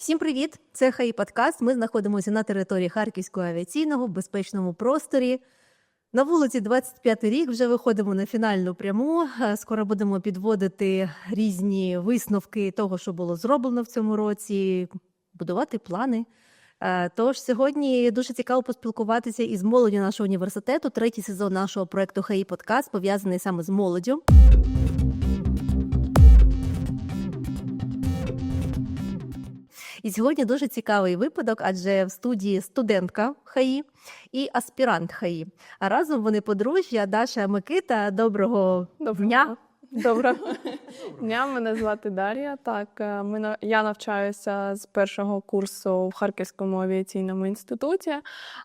Всім привіт! Це Хаї Подкаст. Ми знаходимося на території Харківського авіаційного в безпечному просторі. На вулиці 25 рік вже виходимо на фінальну пряму. Е, Скоро будемо підводити різні висновки того, що було зроблено в цьому році, будувати плани. Е, Тож сьогодні дуже цікаво поспілкуватися із молоддю нашого університету. Третій сезон нашого проекту Хаї Подкаст пов'язаний саме з молоддю. І сьогодні дуже цікавий випадок, адже в студії студентка ХАІ і аспірант ХАІ. А разом вони подружжя Даша Микита. Доброго Доброго дня. Доброго дня. Мене звати Дар'я. Так, е, ми на- я навчаюся з першого курсу в Харківському авіаційному інституті,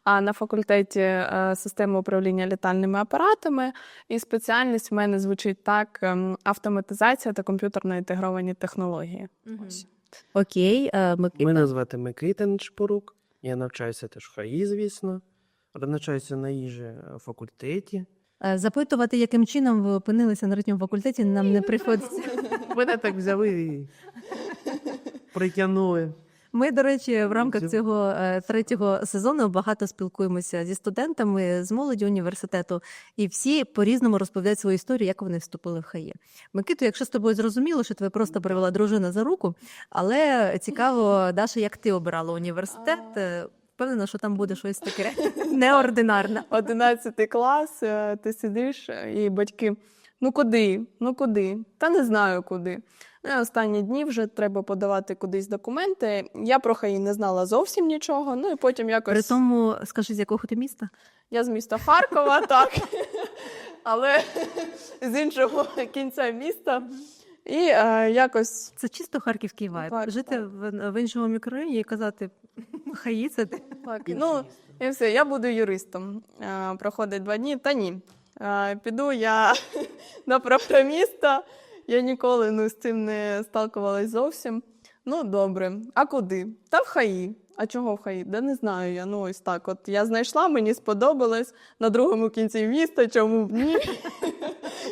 а на факультеті е, системи управління літальними апаратами. І спеціальність в мене звучить так: ем, автоматизація та комп'ютерно інтегровані технології. Ось. Окей, е, Микита. Мене звати Микита Нечпорук. Я навчаюся теж в ХАІ, звісно. Навчаюся на їжі е, факультеті. Е, Запитувати, яким чином ви опинилися на ритньому факультеті, нам не приходиться. Мене так взяли і притягнули. Ми, до речі, в рамках цього е, третього сезону багато спілкуємося зі студентами з молоді університету, і всі по-різному розповідають свою історію, як вони вступили в ХАЄ. Микиту, якщо з тобою зрозуміло, що тебе просто привела дружина за руку, але цікаво, Даша, як ти обирала університет? Е, Впевнена, що там буде щось таке неординарне. 11 клас, е, ти сидиш, і батьки. Ну куди? Ну куди? Та не знаю куди. Ну, останні дні вже треба подавати кудись документи. Я про ХАІ не знала зовсім нічого. Ну і потім якось При тому, скажи, з якого ти міста? я з міста Харкова, так. Але з іншого кінця міста. І е, якось Це чисто харківський вайб. Так, Жити так. В, в іншому мікрорайоні і казати хаї це ти. так. Ну, і все, я буду юристом. Е, проходить два дні. Та ні. Е, піду я на програміста. Я ніколи ну, з цим не сталкувалась зовсім. Ну, добре. А куди? Та в ХАІ. А чого в ХАІ? Да не знаю я. Ну, ось так. От я знайшла, мені сподобалось на другому кінці міста, чому б ні.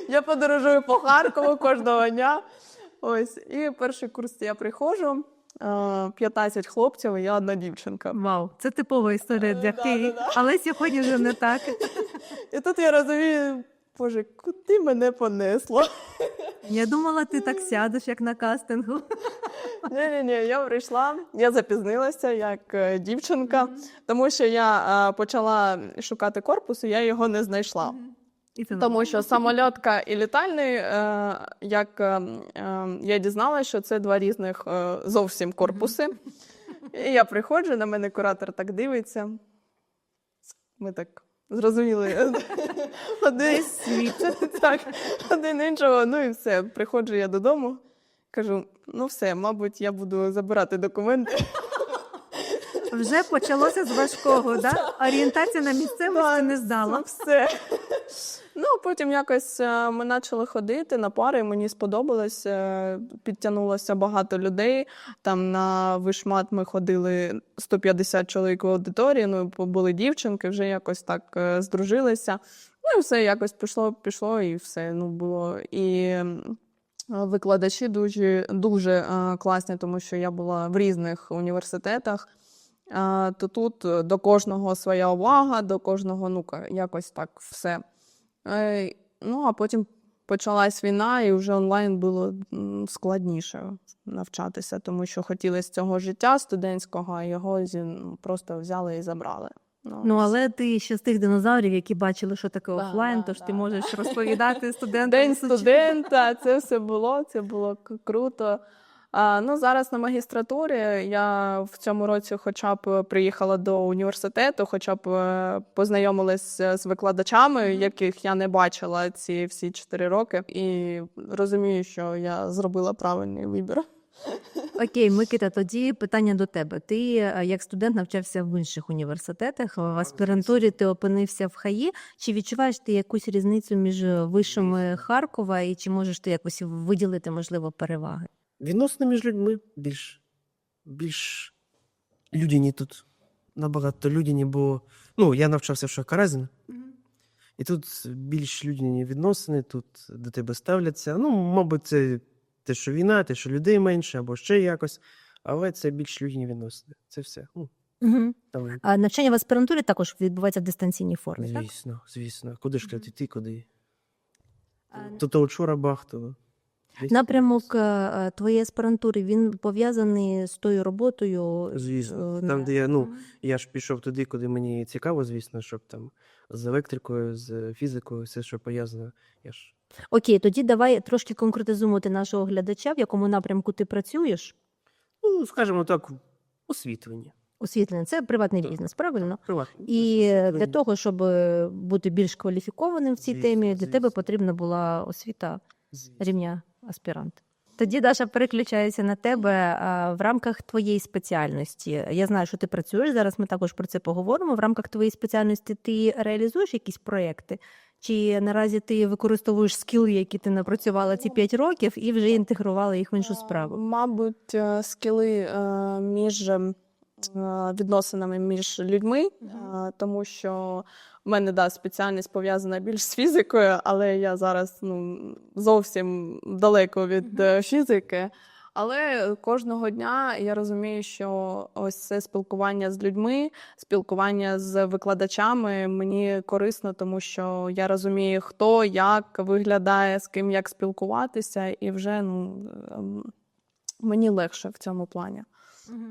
я подорожую по Харкову кожного дня. Ось. І перший курс я приходжу. е, 15 хлопців, і я одна дівчинка. Вау, це типова історія для Е, Києва, але сьогодні вже не так. І тут я розумію, боже, куди мене понесло? Я думала, ти так сядеш, як на кастингу. Ні, ні, ні, я прийшла, я запізнилася як е, дівчинка, тому що я е, почала шукати корпус, і я його не знайшла. І ти Тому що самольотка і літальний, е, як е, е, я дізналася, що це два різних е, зовсім корпуси. І я приходжу, на мене куратор так дивиться. Ми так зрозуміли один, так, один іншого. Ну і все. Приходжу я додому, кажу: ну все, мабуть, я буду забирати документи. Вже почалося з важкого, да? Орієнтація на місцевості не здала. Все. Ну, потім якось е, ми почали ходити на пари, мені сподобалось. е, Підтягнулося багато людей. Там на вишмат ми ходили 150 чоловік в аудиторії, ну, і були дівчинки, вже якось так е, здружилися. Ну і все якось пішло, пішло, і все. Ну, було. І м, викладачі дуже, дуже е, класні, тому що я була в різних університетах. То тут е, до кожного своя увага, до кожного, нука якось так все. Е, ну, а потім почалась війна, і вже онлайн було складніше навчатися, тому що хотіли з цього життя студентського, а його ну, просто взяли і забрали. Ну, але ти ще з тих динозаврів, які бачили, що таке Да, офлайн, да, тож да, ти да. можеш розповідати студентам. День студента, це все було, це було круто. Ну, зараз на магістратурі я в цьому році хоча б приїхала до університету, хоча б е, познайомилась з викладачами, яких я не бачила ці всі чотири роки, і розумію, що я зробила правильний вибір. Окей, Микита, тоді питання до тебе. Ти е, як студент навчався в інших університетах, в аспірантурі ти опинився в ХАІ. Чи відчуваєш ти якусь різницю між вишами Харкова і чи можеш ти якось виділити, можливо, переваги? Відносини між людьми більш, більш людяні тут. Набагато людяні, бо ну, я навчався в Шахкаразіна. І тут більш людяні відносини, тут до тебе ставляться. Ну, мабуть, це те, що війна, те, що людей менше, або ще якось. Але це більш людяні відносини. Це все. Ну, Угу. там, А навчання в аспірантурі також відбувається в дистанційній формі, так? звісно, звісно. Куди ж Мгм. ти, куди? А, То то вчора бахто. Напрямок е, твоєї аспірантури він пов'язаний з тою роботою. Звісно. е, Там, де я, ну, Я ж пішов туди, куди мені цікаво, звісно, щоб там з електрикою, з фізикою, все, що пов'язано. Я ж Окей, тоді давай трошки конкретизувати нашого глядача, в якому напрямку ти працюєш. ну, скажімо так, освітлення. Освітлення це приватний Так. бізнес, правильно? Приватне. І для того, щоб бути більш кваліфікованим в цій Звісно, темі, для тебе потрібна була освіта Звісно. рівня аспірант. Тоді Даша переключається на тебе в рамках твоєї спеціальності. Я знаю, що ти працюєш зараз. Ми також про це поговоримо. В рамках твоєї спеціальності ти реалізуєш якісь проекти? Чи наразі ти використовуєш скіли, які ти напрацювала ці 5 років, і вже інтегрувала їх в іншу Е, справу? Мабуть, е, скіли е, між ем, е, відносинами між людьми, е, тому що в мене да, спеціальність пов'язана більш з фізикою, але я зараз ну, зовсім далеко від е, фізики. Але кожного дня я розумію, що ось це спілкування з людьми, спілкування з викладачами мені корисно, тому що я розумію, хто як виглядає, з ким як спілкуватися, і вже ну ем, мені легше в цьому плані.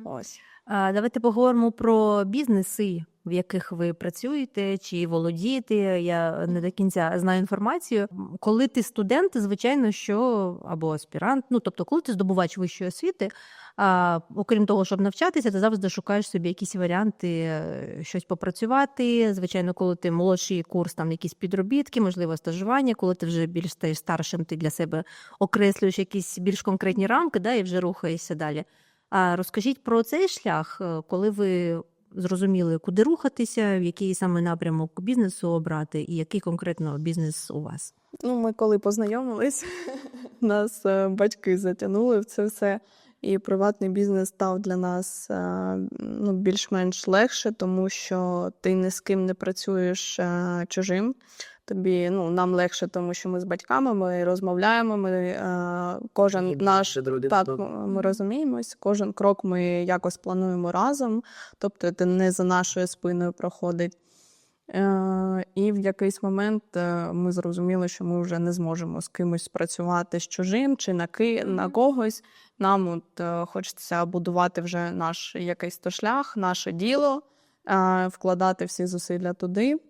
Ось. А, Давайте поговоримо про бізнеси, в яких ви працюєте чи володієте. Я не до кінця знаю інформацію. Коли ти студент, звичайно, що або аспірант, ну тобто, коли ти здобувач вищої освіти, а, окрім того, щоб навчатися, ти завжди шукаєш собі якісь варіанти, е, щось попрацювати. Звичайно, коли ти молодший курс, там якісь підробітки, можливо, стажування. Коли ти вже більш стаєш старшим, ти для себе окреслюєш якісь більш конкретні рамки, да, і вже рухаєшся далі. А розкажіть про цей шлях, е, коли ви зрозуміли, куди рухатися, в який саме напрямок бізнесу обрати, і який конкретно бізнес у вас? Ну, ми коли познайомились, нас е, батьки затягнули в це все. І приватний бізнес став для нас е, ну, більш-менш легше, тому що ти ні з ким не працюєш е, чужим. Тобі ну, нам легше, тому що ми з батьками ми розмовляємо. Ми е, кожен наш так ми розуміємось. Кожен крок ми якось плануємо разом, тобто це не за нашою спиною проходить. Е, і в якийсь момент е, ми зрозуміли, що ми вже не зможемо з кимось працювати з чужим чи на, ки... на когось. Нам от, е, хочеться будувати вже наш якийсь то шлях, наше діло, вкладати всі зусилля туди.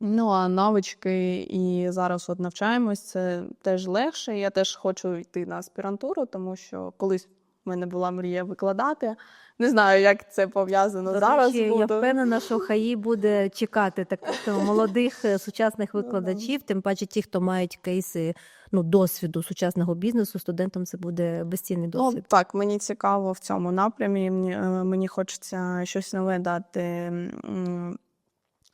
Ну, а навички і зараз от навчаємось, це теж легше. Я теж хочу йти на аспірантуру, тому що колись в мене була мрія викладати. Не знаю, як це пов'язано До зараз. речі, буду. я впевнена, що ХАІ буде чекати таких молодих е, сучасних Ну, викладачів, тим паче ті, хто мають кейси ну, досвіду сучасного бізнесу, студентам це буде безцінний Ну, досвід. так, мені цікаво в цьому напрямі. Мені, е, мені хочеться щось нове дати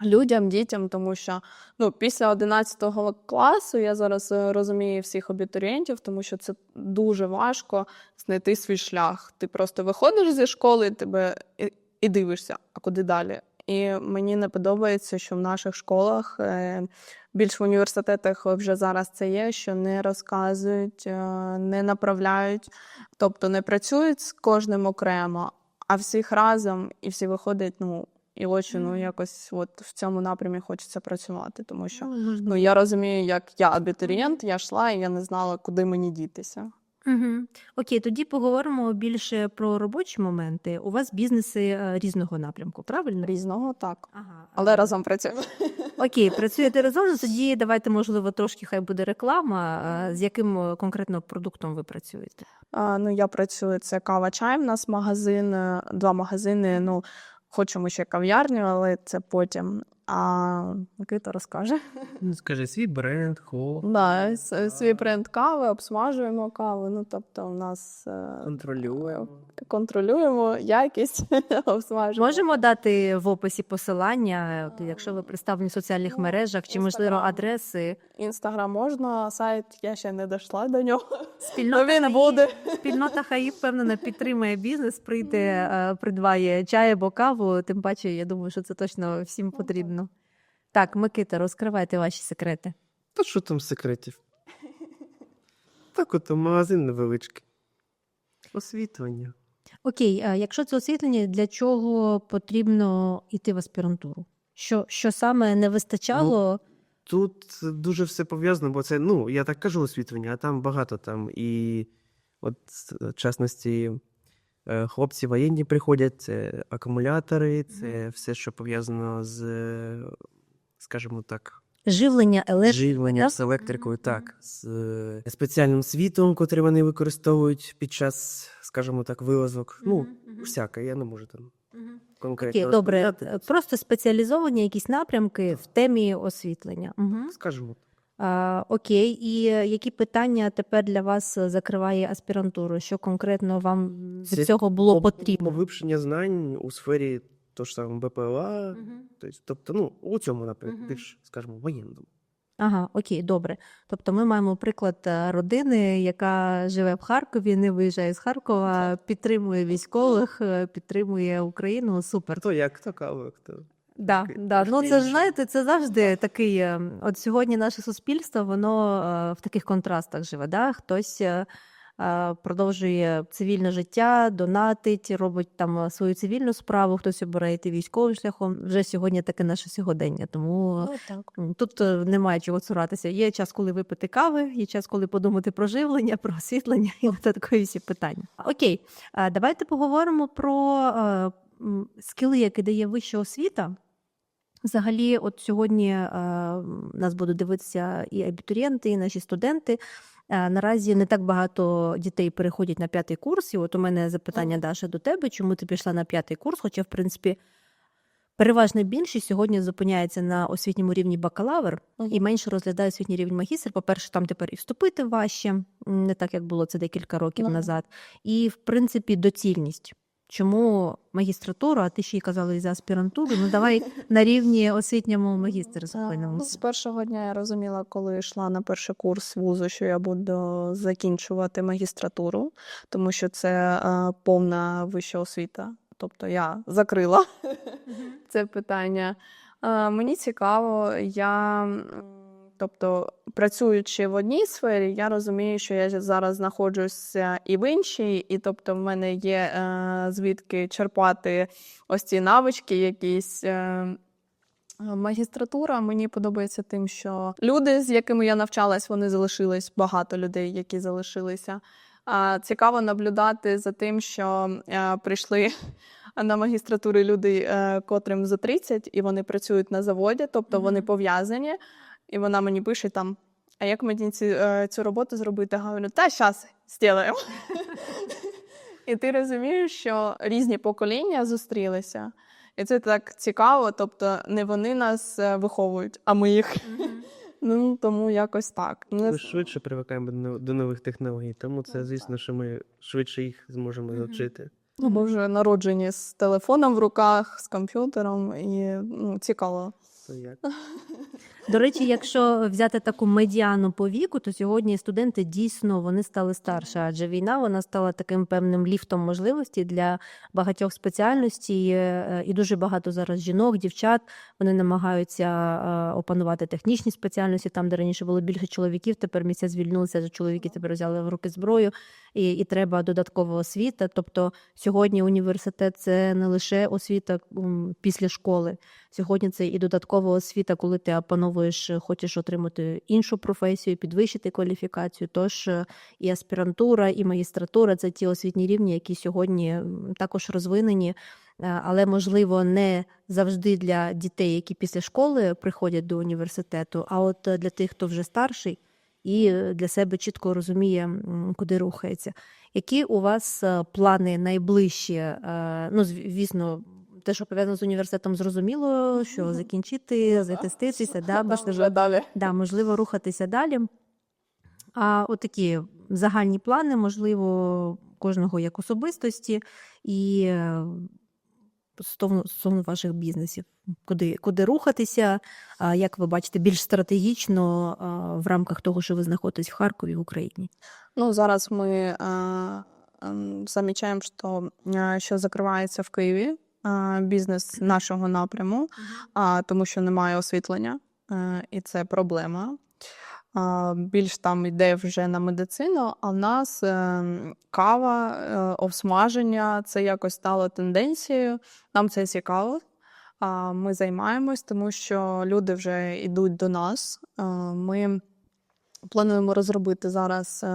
людям, дітям, тому що ну, після 11 класу я зараз е, розумію всіх абітурієнтів, тому що це дуже важко знайти свій шлях. Ти просто виходиш зі школи, тебе і, дивишся, а куди далі. І мені не подобається, що в наших школах, е, більш в університетах вже зараз це є, що не розказують, е, не направляють, тобто не працюють з кожним окремо, а всіх разом, і всі виходять, ну, і очі, ну, якось от в цьому напрямі хочеться працювати, тому що Ну, ну, я розумію, як я абітурієнт, я йшла, і я не знала, куди мені дітися. Угу. Окей, тоді поговоримо більше про робочі моменти. У вас бізнеси е, різного напрямку, правильно? Різного так. Ага. Але разом працюємо. Окей, працюєте разом. ну, Тоді давайте, можливо, трошки хай буде реклама. З яким е, конкретно продуктом ви працюєте? А, ну, я працюю, це кава чай. В нас магазин, е, два магазини. Ну, хочемо ще кав'ярню, але це потім. А Микита розкаже. Ну, Скажи, свій бренд, хо, Да, свій бренд кави, обсмажуємо каву. Ну, тобто, у нас е, контролюємо. контролюємо якість обсмажуємо. Можемо дати в описі посилання, якщо ви представлені в соціальних Ну, мережах, чи можливо адреси. Інстаграм можна, сайт я ще не дійшла до нього. Спільнота Ну, він буде. Спільнота ХАІ, впевнена, підтримує бізнес, прийде, е, придбає чай або каву. Тим паче, я думаю, що це точно всім потрібно. Так, Микита, розкривайте ваші секрети. Та що там секретів? Так от магазин невеличкий. Освітлення. Окей, а якщо це освітлення, для чого потрібно йти в аспірантуру? Що, що саме не вистачало? Тут дуже все пов'язано, бо це, ну, я так кажу освітлення, а там багато там. І от, в частності, е, хлопці воєнні приходять, це акумулятори, це все, що пов'язано з, е, скажімо так, Живлення, електрика. живленням, з електрикою, так, з е, спеціальним світлом, котрий вони використовують під час, скажімо так, вилазок. Ну, всяке, я не можу там конкретно. Окей, добре. Е, Просто спеціалізовані якісь напрямки в темі освітлення. Угу. Скажімо. А, окей, і е, які питання тепер для вас е, закриває аспірантуру? Що конкретно вам від цього було потрібно? Вивчення знань у сфері того ж самого БПЛА, Мгм. тобто, ну, у цьому напрямку, Мгм. більш, скажімо, воєнному. Ага, окей, добре. Тобто ми маємо приклад е, родини, яка живе в Харкові, не виїжджає з Харкова, підтримує військових, е, підтримує Україну. Супер. Хто як, хто кава, хто. Да, да. Ну це ж знаєте, це завжди такий. е, От сьогодні наше суспільство, воно в таких контрастах живе. Да? Хтось продовжує цивільне життя, донатить, робить там свою цивільну справу, хтось обирає йти військовим шляхом. Вже сьогодні таке наше сьогодення. Тому Ну, так. тут е, немає чого цуратися. Є час, коли випити кави, є час, коли подумати про живлення, про освітлення і додаткові всі питання. Окей, давайте поговоримо про е, скіли, які дає вища освіта. Взагалі, от сьогодні е, нас будуть дивитися і абітурієнти, і наші студенти. Е, наразі не так багато дітей переходять на п'ятий курс. І от у мене запитання, Даша, до тебе, чому ти пішла на п'ятий курс? Хоча, в принципі, переважна більшість сьогодні зупиняється на освітньому рівні бакалавр і менше розглядає освітній рівень магістр. По-перше, там тепер і вступити важче, не так як було це декілька років Ну. назад. І, в принципі, доцільність. Чому магістратуру, а ти ще й казала і за аспірантуру? Ну давай на рівні освітньому магістр Ну. З першого дня я розуміла, коли йшла на перший курс вузу, що я буду закінчувати магістратуру, тому що це е, повна вища освіта. Тобто я закрила це питання. Е, мені цікаво, я, тобто, працюючи в одній сфері, я розумію, що я зараз знаходжуся і в іншій, і тобто в мене є е, звідки черпати ось ці навички якісь. Е, Магістратура мені подобається тим, що люди, з якими я навчалась, вони залишились багато людей, які залишилися. Цікаво наблюдати за тим, що е, прийшли на магістратури люди, е, котрим за 30, і вони працюють на заводі, тобто вони пов'язані. І вона мені пише там: а як мені ці, е, цю роботу зробити? Я говорю, та зараз зробимо. І ти розумієш, що різні покоління зустрілися. І це так цікаво. Тобто, не вони нас е, виховують, а ми їх. Ну тому якось так. Не Ми швидше привикаємо до нових технологій, тому це, звісно, що ми швидше їх зможемо навчити. Ну, бо вже народжені з телефоном в руках, з комп'ютером, і ну, цікаво. То як? До речі, якщо взяти таку медіану по віку, то сьогодні студенти дійсно вони стали старше, адже війна вона стала таким певним ліфтом можливості для багатьох спеціальностей. е, І дуже багато зараз жінок, дівчат вони намагаються е, опанувати технічні спеціальності. Там, де раніше було більше чоловіків, тепер місця звільнилися, адже чоловіки тепер взяли в руки зброю, і, і треба додаткова освіта. Тобто сьогодні університет це не лише освіта після школи. Сьогодні це і додаткова освіта, коли ти опановуєш, е, хочеш отримати іншу професію, підвищити кваліфікацію. Тож е, і аспірантура, і магістратура це ті освітні рівні, які сьогодні також розвинені, е, але можливо не завжди для дітей, які після школи приходять до університету, а от для тих, хто вже старший. І для себе чітко розуміє, куди рухається. Які у вас плани найближчі? Ну, звісно, те, що пов'язано з університетом, зрозуміло, що закінчити, затеститися, да, Там можливо, далі. да, можливо, рухатися далі. А от такі загальні плани, можливо, кожного як особистості і е, стосовно, стосовно ваших бізнесів, куди, куди рухатися, а, як ви бачите, більш стратегічно а, в рамках того, що ви знаходитесь в Харкові в Україні. Ну, зараз ми е, ем, замічаємо, що, е, що закривається в Києві е, бізнес нашого напряму, тому що немає освітлення, е, і це проблема. більш там йде вже на медицину, а в нас е, кава, е, обсмаження це якось стало тенденцією. Нам це цікаво. Ми займаємось, тому що люди вже йдуть до нас. А, Ми плануємо розробити зараз е,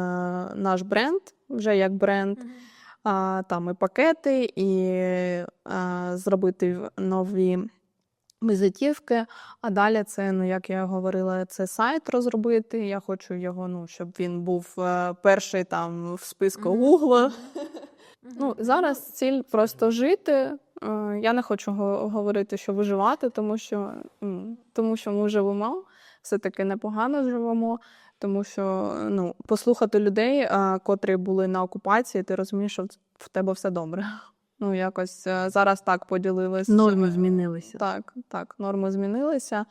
наш бренд, вже як бренд. А, Там і пакети, і а, зробити нові візитівки. А далі це, ну як я говорила, це сайт розробити. Я хочу його, ну, щоб він був е, перший там в списку Гугла. Ну, зараз ціль просто жити. Е, Я не хочу го- говорити, що виживати, тому що, тому що ми живемо, все-таки непогано живемо. Тому що ну, послухати людей, а, котрі були на окупації, ти розумієш, що в тебе все добре. Ну, якось е, зараз так поділилися. Норми змінилися. Так, так, норми змінилися.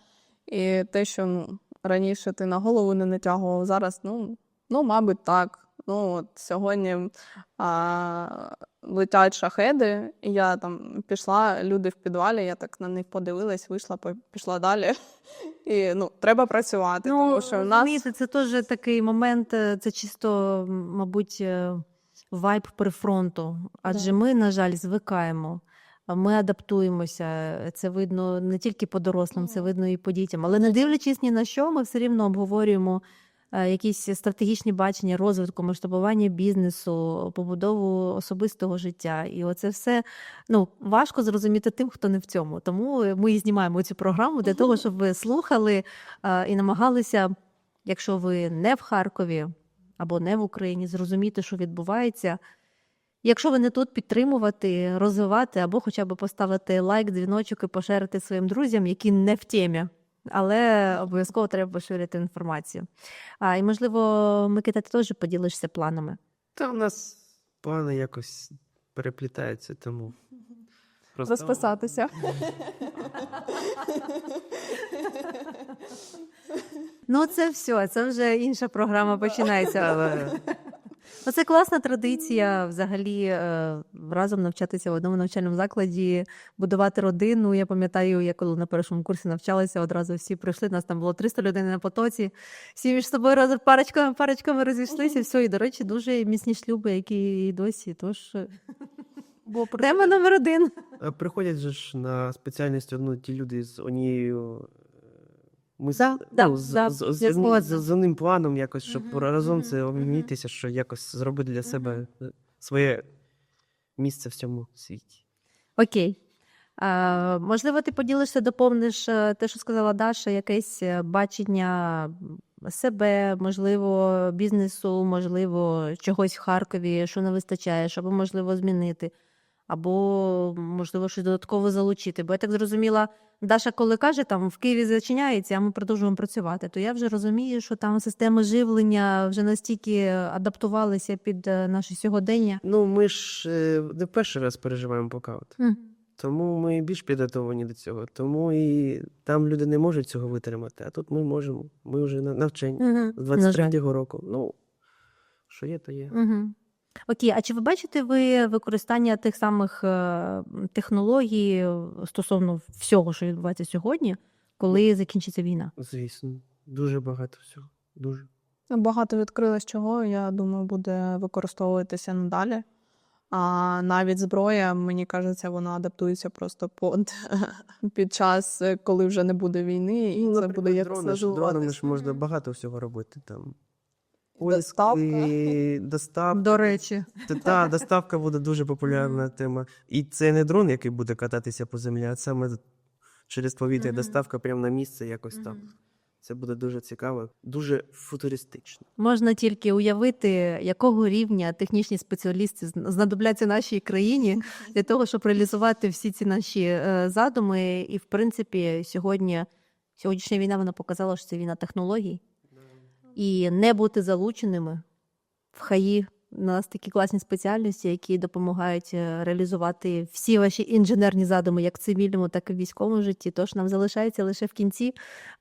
І те, що ну, раніше ти на голову не натягував, зараз, ну, ну мабуть, так. Ну, от сьогодні а, летять шахеди, і я там пішла, люди в підвалі, я так на них подивилась, вийшла, пішла далі. І ну, треба працювати, тому що в нас розумієте, це теж такий момент, е, це чисто, мабуть, е, вайб прифронту. Адже ми, на жаль, звикаємо. Ми адаптуємося. Це видно не тільки по дорослим, це видно і по дітям. Але не дивлячись ні на що, ми все рівно обговорюємо якісь стратегічні бачення розвитку, масштабування бізнесу, побудову особистого життя. І оце все ну, важко зрозуміти тим, хто не в цьому. Тому ми і знімаємо цю програму для того, щоб ви слухали е, і намагалися, якщо ви не в Харкові або не в Україні, зрозуміти, що відбувається. Якщо ви не тут, підтримувати, розвивати або хоча б поставити лайк, дзвіночок і поширити своїм друзям, які не в темі. Але обов'язково треба поширити інформацію. А, і, можливо, Микита, ти теж поділишся планами. Та у нас плани якось переплітаються, тому. Просто... розписатися. Ну, це все, це вже інша програма починається. Ну, це класна традиція взагалі е, разом навчатися в одному навчальному закладі, будувати родину. Я пам'ятаю, я коли на першому курсі навчалася, одразу всі прийшли. Нас там було 300 людей на потоці. Всі між собою парочками, парочками розійшлися. Все, і до речі, дуже міцні шлюби, які і досі. Тож е, бо тема номер один. Приходять же ж на спеціальність одну ті люди з однією. Ми з- Да, да, ну, з, да, з, з, я з, з, з одним планом, якось, щоб Мгм, разом це мгм. обмінятися, що якось зробити для себе е, своє місце в цьому світі. Окей. А, можливо, ти поділишся, доповниш е, те, що сказала Даша, якесь е, бачення себе, можливо, бізнесу, можливо, чогось в Харкові, що не вистачає, щоб можливо змінити, або можливо щось додатково залучити. Бо я так зрозуміла, Даша, коли каже, там в Києві зачиняється, а ми продовжуємо працювати, то я вже розумію, що там системи живлення вже настільки адаптувалися під е, наше сьогодення. Ну, ми ж е, не перший раз переживаємо блокаут. Тому ми більш підготовлені до цього. Тому і там люди не можуть цього витримати, а тут ми можемо. Ми вже на навчені з На жаль. 23-го року. Ну, що є, то є. Угу. Окей, а чи ви бачите ви використання тих самих е, технологій е, стосовно всього, що відбувається сьогодні, коли закінчиться війна? Звісно, дуже багато всього. Дуже. Багато відкрилось чого, я думаю, буде використовуватися надалі. А навіть зброя, мені кажеться, вона адаптується просто під, під час, коли вже не буде війни, і це буде як дрони, дронами ж можна багато всього робити. Там. Доставка. Поиски, доставка. До речі, Та, та, доставка буде дуже популярна тема. І це не дрон, який буде кататися по землі, а саме через повітря доставка прямо на місце якось там. Це буде дуже цікаво, дуже футуристично. можна тільки уявити, якого рівня технічні спеціалісти знадобляться нашій країні для того, щоб реалізувати всі ці наші е, задуми. І в принципі, сьогодні сьогоднішня війна вона показала, що це війна технологій. І не бути залученими в хаї У нас такі класні спеціальності, які допомагають е, реалізувати всі ваші інженерні задуми, як в цивільному, так і в військовому житті. Тож нам залишається лише в кінці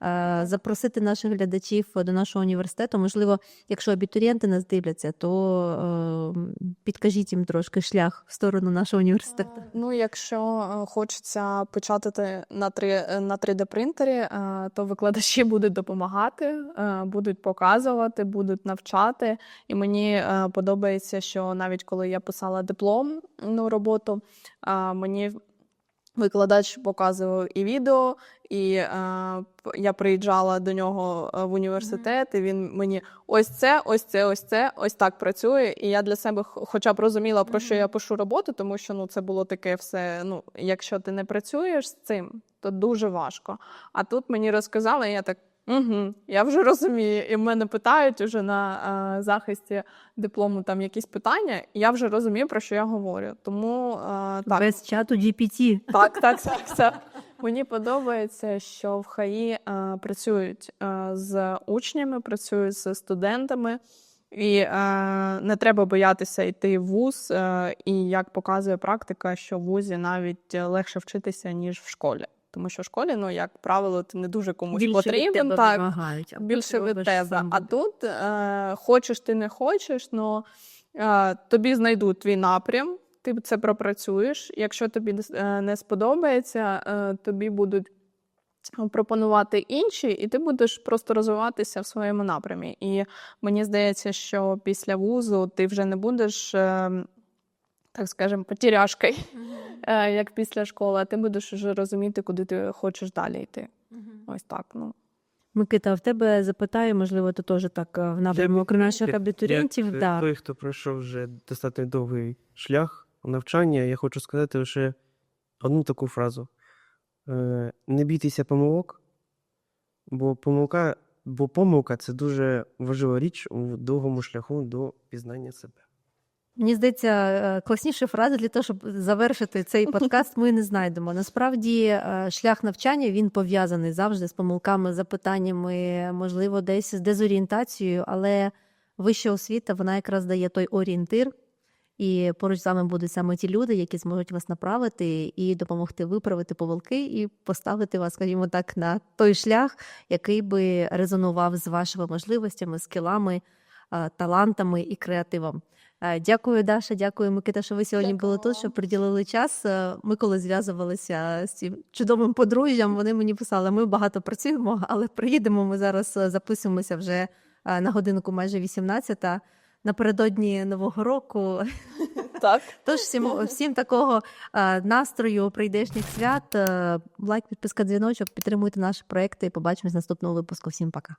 е, запросити наших глядачів до нашого університету. Можливо, якщо абітурієнти нас дивляться, то е, підкажіть їм трошки шлях в сторону нашого університету. Ну, якщо е, хочеться почати на 3, на 3D принтері, е, то викладачі будуть допомагати, е, будуть показувати, будуть навчати. І мені е, подобається, що навіть коли я писала дипломну роботу, мені викладач показував і відео, і я приїжджала до нього е, в університет, і він мені ось це, ось це, ось це, ось так працює. І я для себе хоча б розуміла, про що я пишу роботу, тому що ну це було таке все. Ну, якщо ти не працюєш з цим, то дуже важко. А тут мені розказали, і я так. Угу, я вже розумію. І в мене питають уже на е, захисті диплому там якісь питання, і я вже розумію, про що я говорю. Тому е, так, Без чату GPT. так, так, так, так. Мені подобається, що в ХАІ е, працюють е, з учнями, працюють з студентами, і е, не треба боятися йти в вуз. Е, і як показує практика, що в вузі навіть легше вчитися, ніж в школі. Тому що в школі, ну, як правило, ти не дуже комусь Більше від потрібен. тебе так, більше від тебе. А тут е, хочеш ти не хочеш, но е, тобі знайдуть твій напрям, ти це пропрацюєш. Якщо тобі не е, не сподобається, е, тобі будуть пропонувати інші, і ти будеш просто розвиватися в своєму напрямі. І мені здається, що після вузу ти вже не будеш. Е, Так скажемо, потеряшкою, е, як після школи, а ти будеш вже розуміти, куди ти хочеш далі йти. Ось так. Ну. Микита, а в тебе запитаю, можливо, ти теж так е, в напрямок наших абітурієнтів. Як Да. той, хто пройшов вже достатньо довгий шлях навчання, я хочу сказати лише одну таку фразу: Е, не бійтеся помилок, бо помилка, бо помилка це дуже важлива річ у довгому шляху до пізнання себе. Мені здається, е, класніші фрази для того, щоб завершити цей подкаст, ми не знайдемо. Насправді, е, шлях навчання він пов'язаний завжди з помилками, запитаннями, можливо, десь з дезорієнтацією, але вища освіта вона якраз дає той орієнтир. І поруч з вами будуть саме ті люди, які зможуть вас направити і допомогти виправити помилки і поставити вас, скажімо так, на той шлях, який би резонував з вашими можливостями, скілами, талантами і креативом. Дякую, Даша. Дякую, Микита, що ви сьогодні Дякую були тут, що приділили час. Ми коли зв'язувалися з цим чудовим подружжям, вони мені писали: ми багато працюємо, але приїдемо. Ми зараз записуємося вже на годинку майже 18 напередодні нового року. Так. Тож всім, всім такого настрою прийдешніх свят. Е, Лайк, підписка, дзвіночок, підтримуйте наші проекти побачимось в наступному випуску. Всім пока.